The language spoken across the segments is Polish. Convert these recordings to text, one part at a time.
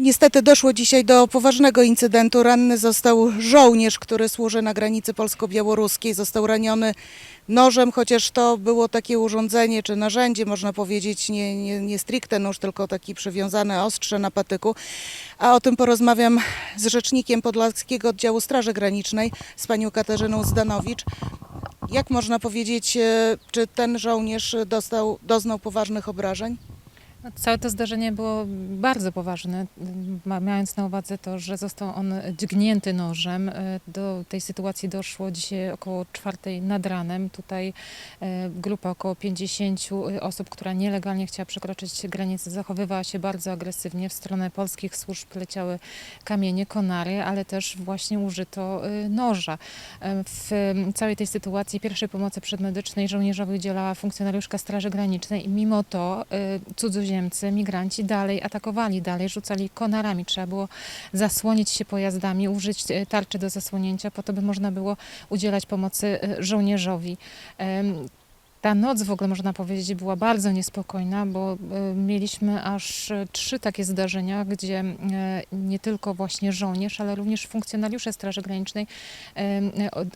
Niestety doszło dzisiaj do poważnego incydentu. Ranny został żołnierz, który służy na granicy polsko-białoruskiej. Został raniony nożem, chociaż to było takie urządzenie czy narzędzie, można powiedzieć, nie, nie, nie stricte nóż, tylko taki przywiązane ostrze na patyku. A o tym porozmawiam z rzecznikiem Podlaskiego Oddziału Straży Granicznej, z panią Katarzyną Zdanowicz. Jak można powiedzieć, e, czy ten żołnierz dostał, doznał poważnych obrażeń? No, Całe to zdarzenie było bardzo poważne, ma- mając na uwadze to, że został on dźgnięty nożem. E, Do tej sytuacji doszło dzisiaj około czwartej nad ranem. Tutaj e, grupa około 50 osób, która nielegalnie chciała przekroczyć granicę, zachowywała się bardzo agresywnie. W stronę polskich służb leciały kamienie, konary, ale też właśnie użyto e, noża. E, W całej tej sytuacji pierwszej pomocy przedmedycznej żołnierzowi udzielała funkcjonariuszka Straży Granicznej i mimo to y, cudzoziemcy, migranci dalej atakowali, dalej rzucali konarami. Trzeba było zasłonić się pojazdami, użyć y, tarczy do zasłonięcia po to, by można było udzielać pomocy y, żołnierzowi. Ta noc w ogóle można powiedzieć była bardzo niespokojna, bo y, mieliśmy aż y, trzy takie zdarzenia, gdzie y, nie tylko właśnie żołnierz, ale również funkcjonariusze Straży Granicznej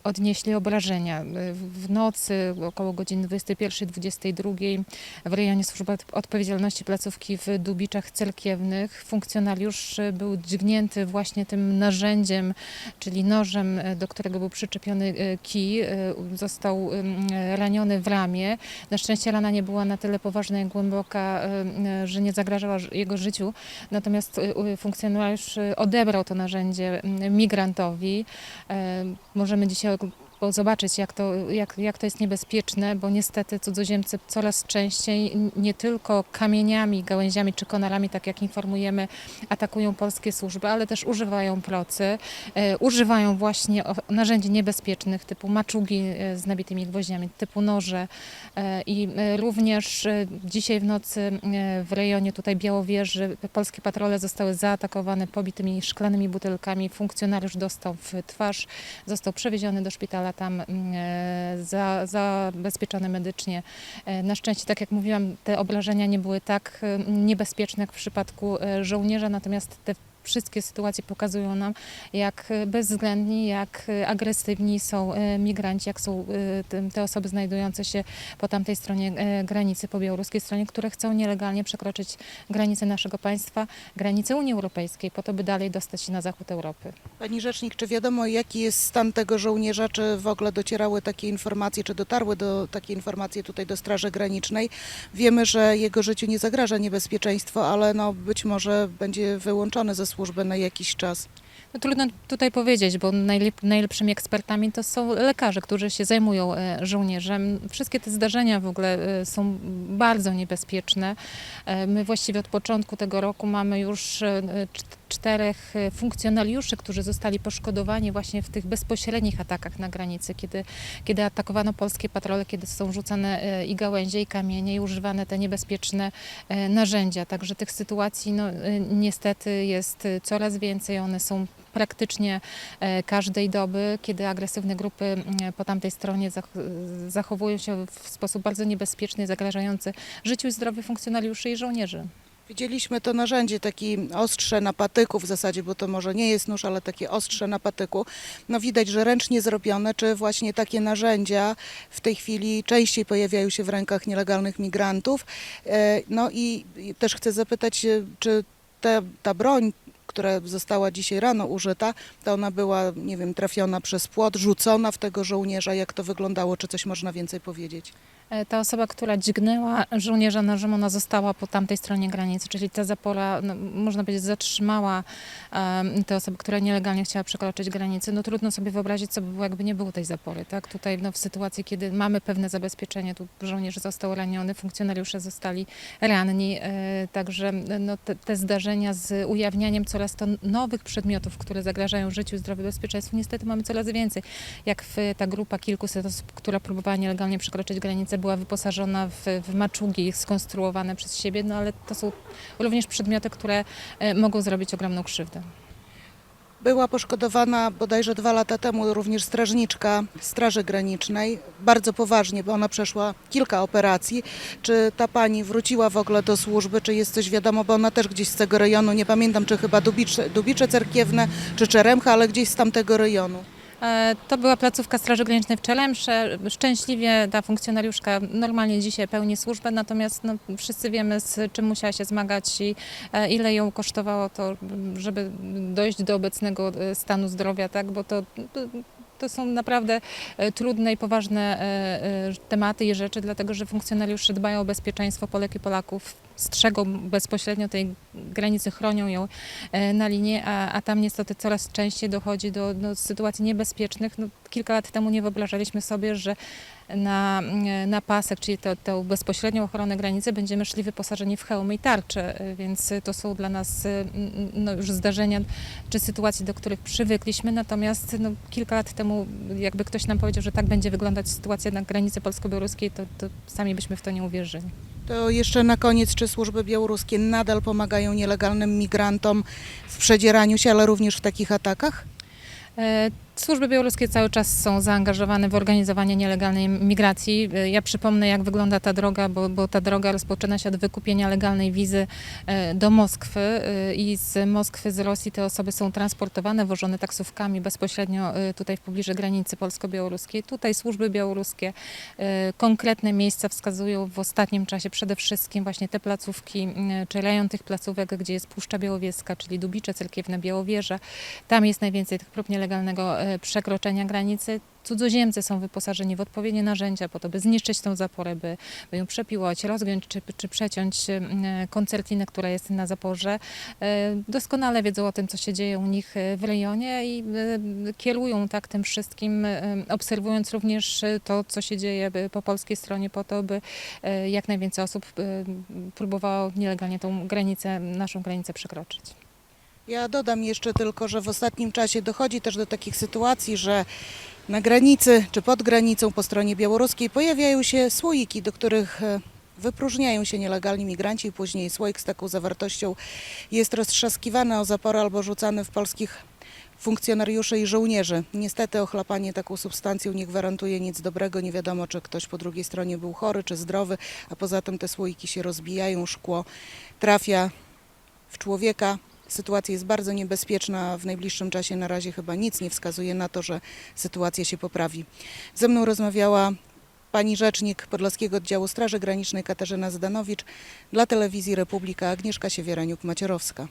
odnieśli obrażenia. W nocy około godziny 21-22 w rejonie Służby Od- Odpowiedzialności placówki w Dubiczach Celkiewnych funkcjonariusz był dźgnięty właśnie tym narzędziem, czyli nożem, do którego był przyczepiony kij. Został raniony w ramię. Na szczęście rana nie była na tyle poważna i głęboka, y, że nie zagrażała jego życiu. Natomiast y, funkcjonariusz y, odebrał to narzędzie migrantowi. E, Możemy dzisiaj zobaczyć, jak to, jak, jak to jest niebezpieczne, bo niestety cudzoziemcy coraz częściej nie tylko kamieniami, gałęziami czy konarami, tak jak informujemy, atakują polskie służby, ale też używają procy, e, używają właśnie narzędzi niebezpiecznych typu maczugi e, z nabitymi gwoździami, typu noże e, i również dzisiaj w nocy w rejonie tutaj Białowieży polskie patrole zostały zaatakowane pobitymi szklanymi butelkami. Funkcjonariusz dostał w twarz, został przewieziony do szpitala tam mm, e, za, zabezpieczony medycznie. E, Na szczęście, tak jak mówiłam, te obrażenia nie były tak e, niebezpieczne jak w przypadku żołnierza, natomiast te wszystkie sytuacje pokazują nam, jak bezwzględni, jak e, agresywni są e, migranci, jak są e, te- osoby znajdujące się po tamtej stronie granicy, po białoruskiej stronie, które chcą nielegalnie przekroczyć granicę naszego państwa, granicę Unii Europejskiej, po to, by dalej dostać się na zachód Europy. Pani rzecznik, czy wiadomo jaki jest stan tego żołnierza, czy w ogóle docierały takie informacje, czy dotarły do takie informacje tutaj do Straży Granicznej? Wiemy, że jego życiu nie zagraża niebezpieczeństwo, ale no być może będzie wyłączony ze służby na jakiś czas. No, trudno tutaj powiedzieć, bo najlep, najlepszymi ekspertami to są lekarze, którzy się zajmują e, żołnierzem. Wszystkie te zdarzenia w ogóle e, są bardzo niebezpieczne. E, My właściwie od początku tego roku mamy już czterech e, funkcjonariuszy, którzy zostali poszkodowani właśnie w tych bezpośrednich atakach na granicy, kiedy, kiedy atakowano polskie patrole, kiedy są rzucane e, i gałęzie, i kamienie, i używane te niebezpieczne e, narzędzia. Także tych sytuacji no, niestety jest coraz więcej. One są praktycznie każdej doby, kiedy agresywne grupy po tamtej stronie zach- zachowują się w sposób bardzo niebezpieczny, zagrażający życiu i zdrowiu funkcjonariuszy i żołnierzy. Widzieliśmy to narzędzie, taki ostrze na patyku w zasadzie, bo to może nie jest nóż, ale takie ostrze na patyku. No widać, że ręcznie zrobione, czy właśnie takie narzędzia w tej chwili częściej pojawiają się w rękach nielegalnych migrantów. E, No i też chcę zapytać, czy te, ta broń, która została dzisiaj rano użyta, to ona była, nie wiem, trafiona przez płot, rzucona w tego żołnierza, jak to wyglądało, czy coś można więcej powiedzieć? E, Ta osoba, która dźgnęła żołnierza nożem, ona została po tamtej stronie granicy, czyli ta zapora, no, można powiedzieć, zatrzymała em, tę osobę, która nielegalnie chciała przekroczyć granicę. No trudno sobie wyobrazić, co by było, jakby nie było tej zapory. Tak? Tutaj no, w sytuacji, kiedy mamy pewne zabezpieczenie, tu żołnierz został raniony, funkcjonariusze zostali ranni, e, także no, te, te zdarzenia z ujawnianiem coraz to nowych przedmiotów, które zagrażają życiu, zdrowiu, bezpieczeństwu, niestety mamy coraz więcej. Jak w, ta grupa kilkuset osób, która próbowała nielegalnie przekroczyć granicę, była wyposażona w, w maczugi skonstruowane przez siebie, no ale to są również przedmioty, które e, mogą zrobić ogromną krzywdę. Była poszkodowana bodajże dwa lata temu również strażniczka Straży Granicznej, bardzo poważnie, bo ona przeszła kilka operacji. Czy ta pani wróciła w ogóle do służby, czy jest coś wiadomo, bo ona też gdzieś z tego rejonu, nie pamiętam czy chyba Dubicze, Dubicze Cerkiewne, czy Czeremcha, ale gdzieś z tamtego rejonu. E, To była placówka Straży Granicznej w Czelemsze. Szczęśliwie ta funkcjonariuszka normalnie dzisiaj pełni służbę, natomiast no, wszyscy wiemy, z czym musiała się zmagać i e, ile ją kosztowało to, żeby dojść do obecnego e, stanu zdrowia, tak? bo to, to są naprawdę trudne i poważne tematy i rzeczy, dlatego że funkcjonariusze dbają o bezpieczeństwo Polek i Polaków, strzegą bezpośrednio tej granicy, chronią ją e, na linii, a, a tam niestety coraz częściej dochodzi do, sytuacji niebezpiecznych. No, kilka lat temu nie wyobrażaliśmy sobie, że na, e, na pasek, czyli tę bezpośrednią ochronę granicy, będziemy szli wyposażeni w hełmy i tarcze, e, więc to są dla nas e, no, już zdarzenia czy sytuacje, do których przywykliśmy, natomiast no, kilka lat temu jakby ktoś nam powiedział, że tak będzie wyglądać sytuacja na granicy polsko-białoruskiej, to, to sami byśmy w to nie uwierzyli. To jeszcze na koniec, czy służby białoruskie nadal pomagają nielegalnym migrantom w przedzieraniu się, ale również w takich atakach? Służby białoruskie cały czas są zaangażowane w organizowanie nielegalnej migracji. Ja przypomnę, jak wygląda ta droga, bo, bo ta droga rozpoczyna się od wykupienia legalnej wizy e, do Moskwy e, i z Moskwy, z Rosji te osoby są transportowane, wożone taksówkami bezpośrednio e, tutaj w pobliżu granicy polsko-białoruskiej. Tutaj służby białoruskie konkretne miejsca wskazują w ostatnim czasie przede wszystkim właśnie te placówki, czy rejon tych placówek, gdzie jest Puszcza Białowieska, czyli Dubicze Cerkiewne, Białowieża, tam jest najwięcej tych prób nielegalnego przekroczenia granicy. Cudzoziemcy są wyposażeni w odpowiednie narzędzia po to, by zniszczyć tą zaporę, by, by ją przepiłować, rozgiąć czy, czy przeciąć e, koncertinę, która jest na zaporze. E, Doskonale wiedzą o tym, co się dzieje u nich e, w rejonie i e, kierują tak tym wszystkim, e, obserwując również e, to, co się dzieje e, po polskiej stronie, po to, by e, jak najwięcej osób e, próbowało nielegalnie tą granicę, naszą granicę przekroczyć. Ja dodam jeszcze tylko, że w ostatnim czasie dochodzi też do takich sytuacji, że na granicy czy pod granicą po stronie białoruskiej pojawiają się słoiki, do których e, wypróżniają się nielegalni migranci i później słoik z taką zawartością jest roztrzaskiwany o zaporę albo rzucany w polskich funkcjonariuszy i żołnierzy. Niestety ochlapanie taką substancją nie gwarantuje nic dobrego. Nie wiadomo, czy ktoś po drugiej stronie był chory czy zdrowy, a poza tym te słoiki się rozbijają, szkło trafia w człowieka. Sytuacja jest bardzo niebezpieczna. W najbliższym czasie na razie chyba nic nie wskazuje na to, że sytuacja się poprawi. Ze mną rozmawiała pani rzecznik Podlaskiego Oddziału Straży Granicznej Katarzyna Zdanowicz dla telewizji Republika Agnieszka Siewieraniuk-Macierowska.